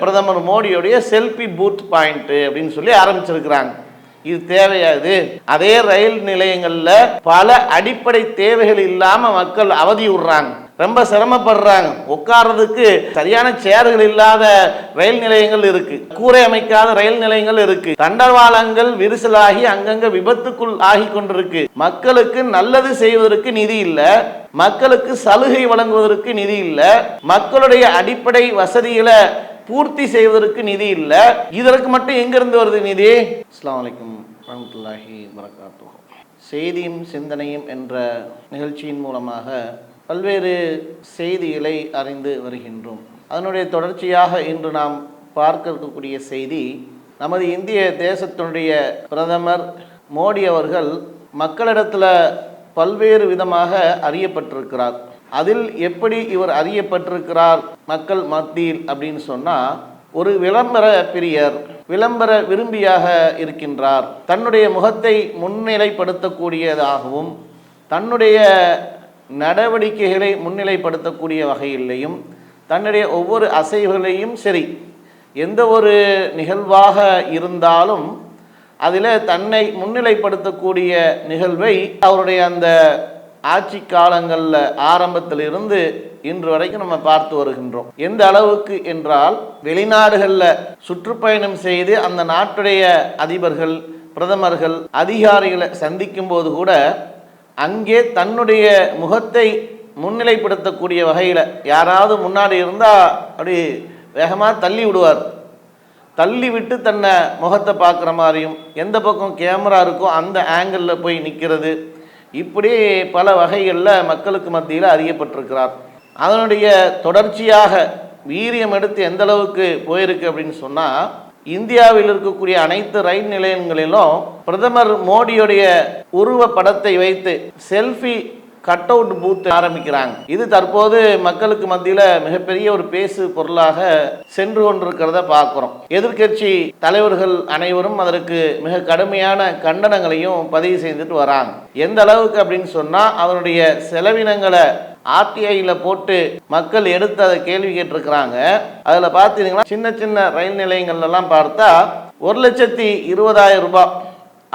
பிரதமர் மோடியுடைய selfie booth point அப்படின்னு சொல்லி ஆரம்பிச்சிருக்கிறாங்க. இது தேவையாது அதே ரயில் நிலையங்கள்ல பல அடிப்படை தேவைகள் இல்லாம மக்கள் அவதி விடுறாங்க. ரொம்ப சிரமப்படுறாங்க. உட்கார்றதுக்கு சரியான சேர்கள் இல்லாத ரயில் நிலையங்கள் இருக்கு. கூரை அமைக்காத ரயில் நிலையங்கள் இருக்கு. தண்டவாளங்கள் விரிசலாகி அங்கங்க விபத்துக்குள் ஆகி கொண்டிருக்கு. மக்களுக்கு நல்லது செய்வதற்கு நிதி இல்ல. மக்களுக்கு சலுகை வழங்குவதற்கு நிதி இல்ல. மக்களுடைய அடிப்படை வசதிகளை பூர்த்தி செய்வதற்கு நிதி இல்லை. இதற்கு மட்டும் எங்கிருந்து வருது நிதி? அஸ்லாம் வலைக்கம் வரமத்துல்லாஹி வரகாத்து செய்தியும் சிந்தனையும் என்ற நிகழ்ச்சியின் மூலமாக பல்வேறு செய்திகளை அறிந்து வருகின்றோம். அதனுடைய தொடர்ச்சியாக இன்று நாம் பார்க்க இருக்கக்கூடிய செய்தி நமது இந்திய தேசத்தினுடைய பிரதமர் மோடி அவர்கள் மக்களிடத்தில் பல்வேறு விதமாக அறியப்பட்டிருக்கிறார். அதில் எப்படி இவர் அறியப்பட்டிருக்கிறார் மக்கள் மத்தியில் அப்படின்னு சொன்னால் ஒரு விளம்பர பிரியர் விளம்பர விரும்பியாக இருக்கின்றார். தன்னுடைய முகத்தை முன்னிலைப்படுத்தக்கூடியதாகவும் தன்னுடைய நடவடிக்கைகளை முன்னிலைப்படுத்தக்கூடிய வகையிலையும் தன்னுடைய ஒவ்வொரு அசைவுகளையும் சரி எந்த ஒரு நிகழ்வாக இருந்தாலும் அதில் தன்னை முன்னிலைப்படுத்தக்கூடிய நிகழ்வை அவருடைய அந்த ஆட்சி காலங்களில் ஆரம்பத்திலிருந்து இன்று வரைக்கும் நம்ம பார்த்து வருகின்றோம். எந்த அளவுக்கு என்றால் வெளிநாடுகளில் சுற்றுப்பயணம் செய்து அந்த நாட்டுடைய அதிபர்கள் பிரதமர்கள் அதிகாரிகளை சந்திக்கும் போது கூட அங்கே தன்னுடைய முகத்தை முன்னிலைப்படுத்தக்கூடிய வகையில் யாராவது முன்னாடி இருந்தால் அப்படி வேகமாக தள்ளி விடுவார். தள்ளி விட்டு தன்னை முகத்தை பார்க்குற மாதிரியும் எந்த பக்கம் கேமரா இருக்கோ அந்த ஆங்கிளில் போய் நிற்கிறது இப்படி பல வகைகளில் மக்களுக்கு மத்தியில் அறியப்பட்டிருக்கிறார். அதனுடைய தொடர்ச்சியாக வீரியம் எடுத்து எந்த அளவுக்கு போயிருக்கு அப்படின்னு சொன்னால் இந்தியாவில் இருக்கக்கூடிய அனைத்து ரயில் நிலையங்களிலும் பிரதமர் மோடியுடைய உருவ படத்தை வைத்து செல்ஃபி கட் அவுட் பூத் ஆரம்பிக்கிறாங்க. இது தற்போது மக்களுக்கு மத்தியில் மிகப்பெரிய ஒரு பேசு பொருளாக சென்று கொண்டிருக்கிறத பார்க்குறோம். எதிர்க்கட்சி தலைவர்கள் அனைவரும் அதற்கு மிக கடுமையான கண்டனங்களையும் பதிவு செய்துட்டு வராங்க. எந்த அளவுக்கு அப்படின்னு சொன்னால் அதனுடைய செலவினங்களை ஆர்டிஐயில் போட்டு மக்கள் எடுத்து அதை கேள்வி கேட்டிருக்கிறாங்க. அதில் பார்த்தீங்கன்னா சின்ன சின்ன ரயில் நிலையங்கள்லாம் பார்த்தா ஒரு லட்சத்தி இருபதாயிரம் ரூபாய்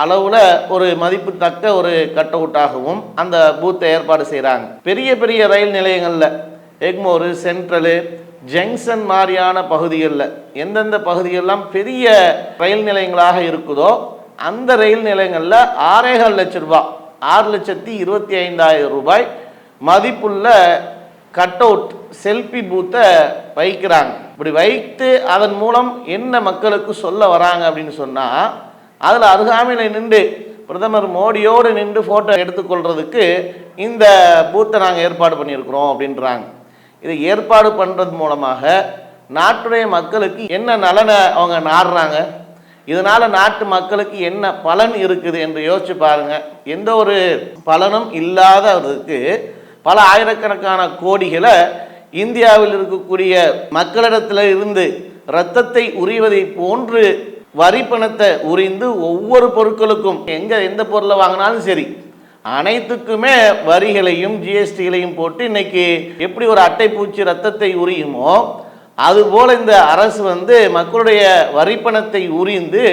அளவில் ஒரு மதிப்பு தக்க ஒரு கட் அவுட்டாகவும் அந்த பூத்தை ஏற்பாடு செய்கிறாங்க பெரிய பெரிய ரயில் நிலையங்களில் எக்மோரு சென்ட்ரலு ஜங்ஷன் மாதிரியான பகுதிகளில் எந்தெந்த பகுதிகளெலாம் பெரிய ரயில் நிலையங்களாக இருக்குதோ அந்த ரயில் நிலையங்களில் ஆறேகால் லட்ச ரூபாய் ஆறு லட்சத்தி இருபத்தி ஐந்தாயிரம் ரூபாய் மதிப்புள்ள கட் அவுட் செல்ஃபி பூத்தை வைக்கிறாங்க. இப்படி வைத்து அதன் மூலம் என்ன மக்களுக்கு சொல்ல வராங்க அப்படின்னு சொன்னால் அதில் அருகாமையில் நின்று பிரதமர் மோடியோடு நின்று ஃபோட்டோ எடுத்துக்கொள்றதுக்கு இந்த பூத்தை நாங்கள் ஏற்பாடு பண்ணியிருக்கிறோம் அப்படின்றாங்க. இதை ஏற்பாடு பண்ணுறது மூலமாக நாட்டுடைய மக்களுக்கு என்ன நலனை அவங்க நாடுறாங்க? இதனால் நாட்டு மக்களுக்கு என்ன பலன் இருக்குது என்று யோசிச்சு பாருங்கள் எந்த ஒரு பலனும் இல்லாததுக்கு பல ஆயிரக்கணக்கான கோடிகளை இந்தியாவில் இருக்கக்கூடிய மக்களிடத்தில் இருந்து இரத்தத்தை உரிவதை போன்று வரி பணத்தை உரிந்து ஒவ்வொரு பொருட்களுக்கும் எங்கே எந்த பொருளை வாங்கினாலும் சரி அனைத்துக்குமே வரிகளையும் ஜிஎஸ்டிகளையும் போட்டு இன்னைக்கு எப்படி ஒரு அட்டை பூச்சி ரத்தத்தை உரியுமோ அதுபோல் இந்த அரசு வந்து மக்களுடைய வரி பணத்தை உரிந்து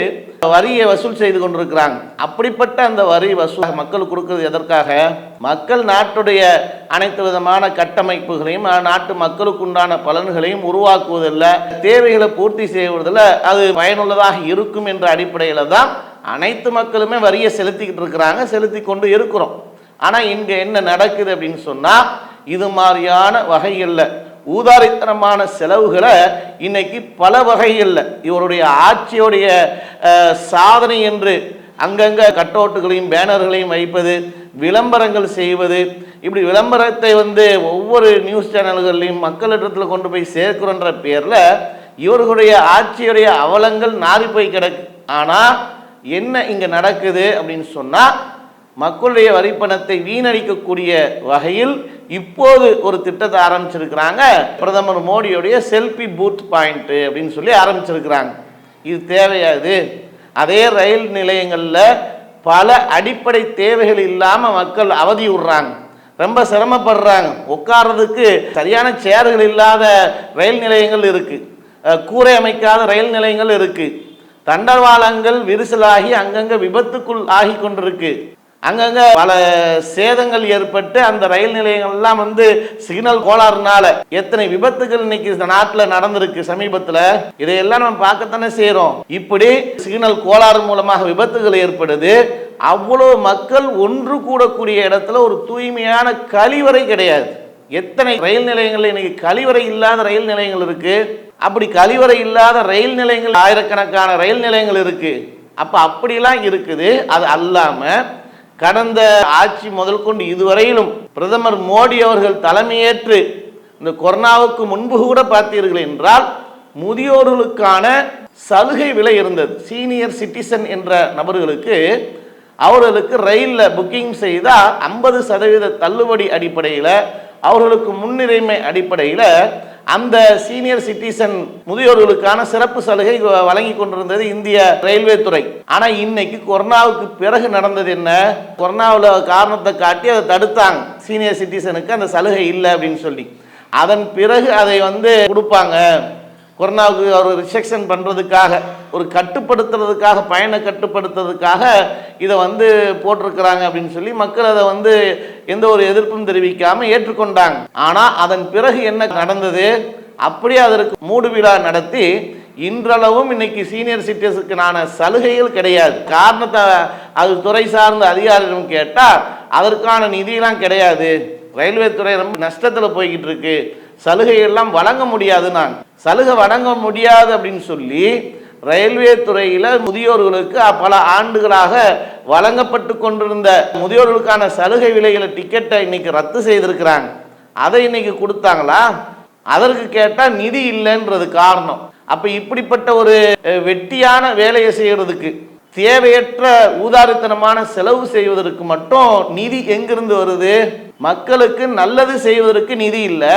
வரியை வசூல் செய்து கொண்டிருக்கிறாங்க. அப்படிப்பட்ட அந்த வரி வசூல் மக்கள் கொடுக்கிறது எதற்காக? மக்கள் நாட்டுடைய அனைத்து விதமான கட்டமைப்புகளையும் நாட்டு மக்களுக்கு உண்டான பலன்களையும் உருவாக்குவதில் தேவைகளை பூர்த்தி செய்வதில் அது பயனுள்ளதாக இருக்கும் என்ற அடிப்படையில் தான் அனைத்து மக்களுமே வரியை செலுத்திக்கிட்டு இருக்கிறாங்க செலுத்தி கொண்டு இருக்கிறோம். ஆனால் இங்கே என்ன நடக்குது அப்படின்னு சொன்னால் இது மாதிரியான வகைகளில் ஊதாரித்தனமான செலவுகளை இன்னைக்கு பல வகைகளில் இவருடைய ஆட்சியுடைய சாதனை என்று அங்கங்கே கட்டோட்டுகளையும் பேனர்களையும் வைப்பது விளம்பரங்கள் செய்வது இப்படி விளம்பரத்தை வந்து ஒவ்வொரு நியூஸ் சேனல்கள்லையும் மக்களிடத்தில் கொண்டு போய் சேர்க்கிறோன்ற பேரில் இவர்களுடைய ஆட்சியுடைய அவலங்கள் நாறி போய் கிடக்கு. ஆனால் என்ன இங்கே நடக்குது அப்படின்னு சொன்னால் மக்களுடைய வரிப்பணத்தை வீணடிக்கக்கூடிய வகையில் இப்போது ஒரு திட்டத்தை ஆரம்பிச்சிருக்கிறாங்க. பிரதமர் மோடியுடைய செல்ஃபி பூத் பாயிண்ட்டு அப்படின்னு சொல்லி ஆரம்பிச்சிருக்கிறாங்க. இது தேவையாது அதே ரயில் நிலையங்களில் பல அடிப்படை தேவைகள் இல்லாமல் மக்கள் அவதி விடுறாங்க. ரொம்ப சிரமப்படுறாங்க. உட்கார்றதுக்கு சரியான சேர்கள் இல்லாத ரயில் நிலையங்கள் இருக்குது கூரை அமைக்காத ரயில் நிலையங்கள் இருக்குது தண்டவாளங்கள் விரிசலாகி அங்கங்கே விபத்துக்குள் ஆகி கொண்டிருக்கு. அங்கங்கே பல சேதங்கள் ஏற்பட்டு அந்த ரயில் நிலையங்கள்லாம் வந்து சிக்னல் கோளாறுனால எத்தனை விபத்துகள் இன்னைக்கு இந்த நாட்டில் நடந்திருக்கு சமீபத்தில் இதையெல்லாம் நம்ம பார்க்கத்தானே செய்கிறோம் இப்படி சிக்னல் கோளாறு மூலமாக விபத்துகள் ஏற்படுது. அவ்வளோ மக்கள் ஒன்று கூடக்கூடிய இடத்துல ஒரு தூய்மையான கழிவறை கிடையாது. எத்தனை ரயில் நிலையங்கள் இன்னைக்கு கழிவறை இல்லாத ரயில் நிலையங்கள் இருக்கு? அப்படி கழிவறை இல்லாத ரயில் நிலையங்கள் ஆயிரக்கணக்கான ரயில் நிலையங்கள் இருக்கு. அப்போ அப்படிலாம் இருக்குது. அது அல்லாமல் கடந்த ஆட்சி முதல் கொண்டு இதுவரையிலும் பிரதமர் மோடி அவர்கள் தலைமையேற்று இந்த கொரோனாவுக்கு முன்பு கூட பார்த்தீர்கள் என்றால் முதியோர்களுக்கான சலுகை விலை இருந்தது. சீனியர் சிட்டிசன் என்ற நபர்களுக்கு அவர்களுக்கு ரயிலில் புக்கிங் செய்தால் ஐம்பது சதவீத தள்ளுபடி அடிப்படையில் அவர்களுக்கு முன்னுரிமை அடிப்படையில் அந்த சீனியர் சிட்டிசன் முதியோர்களுக்கான சிறப்பு சலுகை வழங்கி கொண்டிருந்தது இந்திய ரயில்வே துறை. ஆனால் இன்னைக்கு கொரோனாவுக்கு பிறகு நடந்தது என்ன? கொரோனாவில் காரணத்தை காட்டி அதை தடுத்தாங்க. சீனியர் சிட்டிசனுக்கு அந்த சலுகை இல்லை அப்படின்னு சொல்லி. அதன் பிறகு அதை வந்து கொடுப்பாங்க. கொரோனாவுக்கு ஒரு ரிசெக்ஷன் பண்ணுறதுக்காக ஒரு கட்டுப்படுத்துறதுக்காக பயணை கட்டுப்படுத்துறதுக்காக இதை வந்து போட்டிருக்கிறாங்க அப்படின்னு சொல்லி மக்கள் அதை வந்து எந்த ஒரு எதிர்ப்பும் தெரிவிக்காமல் ஏற்றுக்கொண்டாங்க. ஆனால் அதன் பிறகு என்ன நடந்தது? அப்படியே அதற்கு மூடு விழா நடத்தி இன்றளவும் இன்னைக்கு சீனியர் சிட்டிசனுக்கான சலுகைகள் கிடையாது. காரணத்தை அது துறை சார்ந்த அதிகாரிகளும் கேட்டால் அதற்கான நிதியெல்லாம் கிடையாது. ரயில்வே துறை ரொம்ப நஷ்டத்தில் போய்கிட்டு இருக்கு. சலுகை எல்லாம் வழங்க முடியாது நான். சலுகை வழங்க முடியாது அப்படின்னு சொல்லி ரயில்வே துறையில் முதியோர்களுக்கு பல ஆண்டுகளாக வழங்கப்பட்டு கொண்டிருந்த முதியோர்களுக்கான சலுகை விலைகளை டிக்கெட்டை இன்னைக்கு ரத்து செய்திருக்கிறாங்க. அதை இன்னைக்கு கொடுத்தாங்களா? அதற்கு கேட்டால் நிதி இல்லைன்றது காரணம். அப்போ இப்படிப்பட்ட ஒரு வெட்டியான வேலையை செய்கிறதுக்கு தேவையற்ற ஊதாரித்தனமான செலவு செய்வதற்கு மட்டும் நிதி எங்கிருந்து வருது? மக்களுக்கு நல்லது செய்வதற்கு நிதி இல்லை.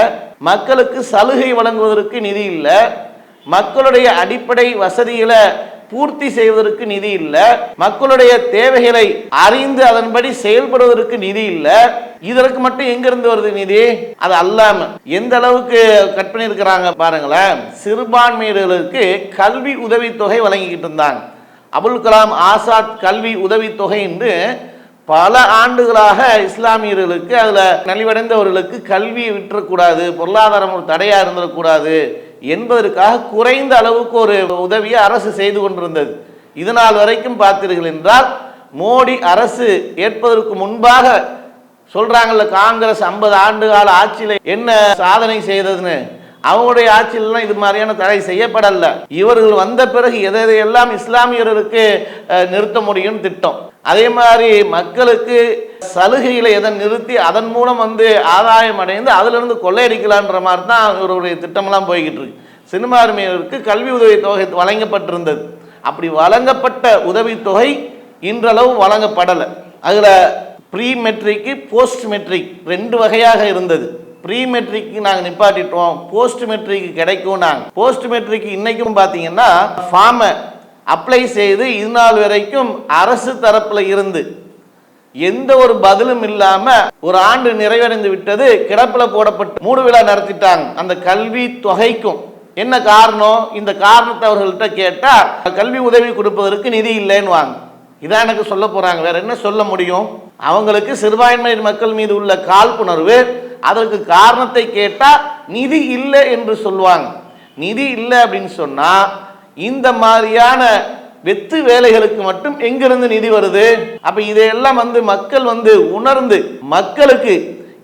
மக்களுக்கு சலுகை வழங்குவதற்கு நிதி இல்லை. மக்களுடைய அடிப்படை வசதிகளை பூர்த்தி செய்வதற்கு நிதி இல்லை. மக்களுடைய தேவைகளை அறிந்து அதன்படி செயல்படுவதற்கு நிதி இல்லை. இதற்கு மட்டும் எங்கிருந்து வருது நிதி? அது அல்லாம. எந்த அளவுக்கு கட் பண்ணியிருக்கிறாங்க பாருங்களேன். சிறுபான்மையினர்களுக்கு கல்வி உதவித்தொகை வழங்கிக்கிட்டு இருந்தாங்க. அபுல் கலாம் ஆசாத் கல்வி உதவித்தொகை என்று பல ஆண்டுகளாக இஸ்லாமியர்களுக்கு அதில் நலிவடைந்தவர்களுக்கு கல்வியை விட்டுறக்கூடாது பொருளாதாரம் ஒரு தடையாக இருந்துடக்கூடாது என்பதற்காக குறைந்த அளவுக்கு ஒரு உதவியை அரசு செய்து கொண்டிருந்தது. இதனால் வரைக்கும் பார்த்தீர்கள் என்றால் மோடி அரசு ஏற்பதற்கு முன்பாக சொல்றாங்கல்ல காங்கிரஸ் ஐம்பது ஆண்டு கால ஆட்சியில் என்ன சாதனை செய்ததுன்னு? அவங்களுடைய ஆட்சியிலலாம் இது மாதிரியான தடை செய்யப்படல. இவர்கள் வந்த பிறகு எதை எதையெல்லாம் இஸ்லாமியர்களுக்கு நிறுத்த முடியும் திட்டம். அதே மாதிரி மக்களுக்கு சலுகையில் எதை நிறுத்தி அதன் மூலம் வந்து ஆதாயம் அடைந்து அதிலிருந்து கொள்ளையடிக்கலான்ற மாதிரி தான் இவருடைய திட்டமெல்லாம் போய்கிட்டு இருக்கு. சினிமார்மையருக்கு கல்வி உதவித்தொகை வழங்கப்பட்டிருந்தது. அப்படி வழங்கப்பட்ட உதவித்தொகை இன்றளவு வழங்கப்படலை. அதில் ப்ரீ மெட்ரிக்கு போஸ்ட் மெட்ரிக் ரெண்டு வகையாக இருந்தது. ப்ரீ மெட்ரிக்கு நாங்கள் நிப்பாட்டிட்டோம். போஸ்ட் மெட்ரிக்கு கிடைக்கும் நாங்கள் போஸ்ட் மெட்ரிக் இன்றைக்கும் பார்த்தீங்கன்னா ஃபார்மை அப்ளை செய்து இது நாள் வரைக்கும் அரசு தரப்பில் இருந்து எந்த ஒரு பதிலும் இல்லாமல் ஒரு ஆண்டு நிறைவடைந்து விட்டது. கிடப்பில் போடப்பட்டு மூடு விழா நடத்திட்டாங்க. அந்த கல்வி தொகைக்கும் என்ன காரணம்? இந்த காரணத்தை அவர்கள்ட்ட கேட்டால் கல்வி உதவி கொடுப்பதற்கு நிதி இல்லைன்னு வாங்க இதான் எனக்கு சொல்ல போகிறாங்க வேற என்ன சொல்ல முடியும்? அவங்களுக்கு சிறுபான்மை மக்கள் மீது உள்ள காழ்ப்புணர்வு அதற்கு காரணத்தை கேட்டால் நிதி இல்லை என்று சொல்லுவாங்க. நிதி இல்லை அப்படின்னு சொன்னால் இந்த மாதிரியான வெத்து வேலைகளுக்கு மட்டும் எங்கிருந்து நிதி வருது? அப்ப இதையெல்லாம் வந்து மக்கள் வந்து உணர்ந்து மக்களுக்கு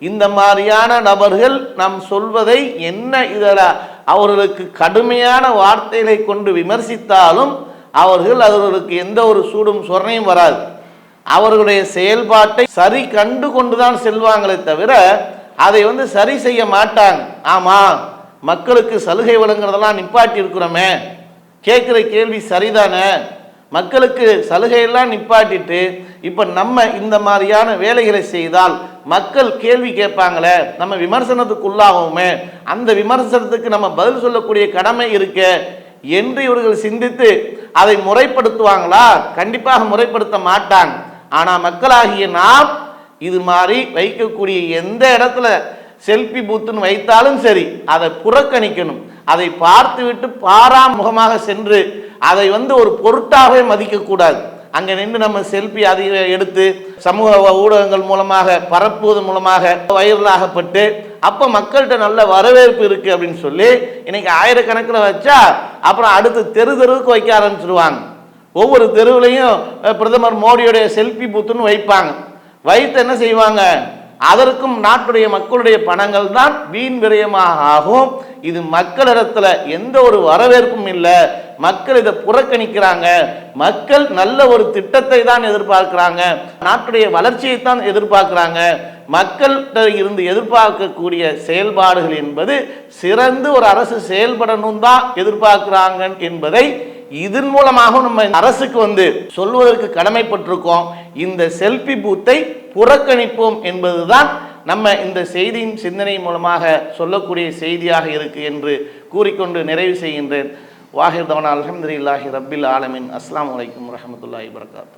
இந்த மாதிரியான நபர்கள் நாம் சொல்வதை என்ன இதில் அவர்களுக்கு கடுமையான வார்த்தைகளை கொண்டு விமர்சித்தாலும் அவர்கள் அவர்களுக்கு எந்த ஒரு சூடும் சொரணையும் வராது. அவர்களுடைய செயல்பாட்டை சரி கண்டு கொண்டுதான் செல்வாங்களே தவிர அதை வந்து சரி செய்ய மாட்டாங்க. ஆமாம் மக்களுக்கு சலுகை வழங்குறதெல்லாம் நிப்பாட்டி இருக்கிறோமே. கேட்குற கேள்வி சரிதானே? மக்களுக்கு சலுகையெல்லாம் நிப்பாட்டிட்டு இப்போ நம்ம இந்த மாதிரியான வேலைகளை செய்தால் மக்கள் கேள்வி கேட்பாங்களே நம்ம விமர்சனத்துக்குள்ளாகவுமே அந்த விமர்சனத்துக்கு நம்ம பதில் சொல்லக்கூடிய கடமை இருக்கே என்று இவர்கள் சிந்தித்து அதை முறைப்படுத்துவாங்களா? கண்டிப்பாக முறைப்படுத்த மாட்டாங்க. ஆனால் மக்களாகிய நாம் இது மாதிரி வைக்கக்கூடிய எந்த இடத்துல செல்ஃபி பூத்துன்னு வைத்தாலும் சரி அதை புறக்கணிக்கணும். அதை பார்த்துவிட்டு பாராமுகமாக சென்று அதை வந்து ஒரு பொருட்டாகவே மதிக்கக்கூடாது. அங்கே நின்று நம்ம செல்ஃபி அதிக எடுத்து சமூக ஊடகங்கள் மூலமாக பரப்புவதன் மூலமாக வைரலாகப்பட்டு அப்போ மக்கள்கிட்ட நல்ல வரவேற்பு இருக்குது அப்படின்னு சொல்லி இன்னைக்கு ஆயிரக்கணக்கில் வச்சா அப்புறம் அடுத்து தெரு தெருவுக்கு வைக்க ஆரம்பிச்சிருவாங்க. ஒவ்வொரு தெருவுலையும் பிரதமர் மோடியுடைய செல்ஃபி பூத்துன்னு வைப்பாங்க. வைத்து என்ன செய்வாங்க? அதற்கும் நாட்டுடைய மக்களுடைய பணங்கள் தான் வீண் விரயமாக ஆகும். இது மக்களிடத்தில் எந்த ஒரு வரவேற்பும் இல்லை. மக்கள் இதை புறக்கணிக்கிறாங்க. மக்கள் நல்ல ஒரு திட்டத்தை தான் எதிர்பார்க்கிறாங்க. நாட்டுடைய வளர்ச்சியை தான் எதிர்பார்க்கிறாங்க. மக்கள்கிட்ட இருந்து எதிர்பார்க்கக்கூடிய செயல்பாடுகள் என்பது சிறந்து ஒரு அரசு செயல்படணும் தான் எதிர்பார்க்கிறாங்க என்பதை இதன் மூலமாக நம்ம அரசுக்கு வந்து சொல்வதற்கு கடமைப்பட்டிருக்கோம். இந்த செல்பி பூத்தை புறக்கணிப்போம் என்பதுதான் நம்ம இந்த செய்தியின் சிந்தனை மூலமாக சொல்லக்கூடிய செய்தியாக இருக்கு என்று கூறிக்கொண்டு நிறைவு செய்கின்றேன். வாஹிர் தவன் அலமதுல்லாஹி ரபில் ஆலமின். அஸ்லாம் வலைக்கம் வரஹமத்துல்லாஹி வரகாத்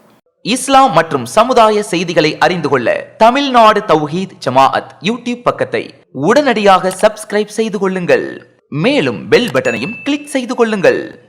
இஸ்லாம் மற்றும் சமுதாய செய்திகளை அறிந்து கொள்ள தமிழ்நாடு தௌஹீத் ஜமாஅத் யூடியூப் பக்கத்தை உடனடியாக சப்ஸ்கிரைப் செய்து கொள்ளுங்கள். மேலும் பெல் பட்டனையும் கிளிக் செய்து கொள்ளுங்கள்.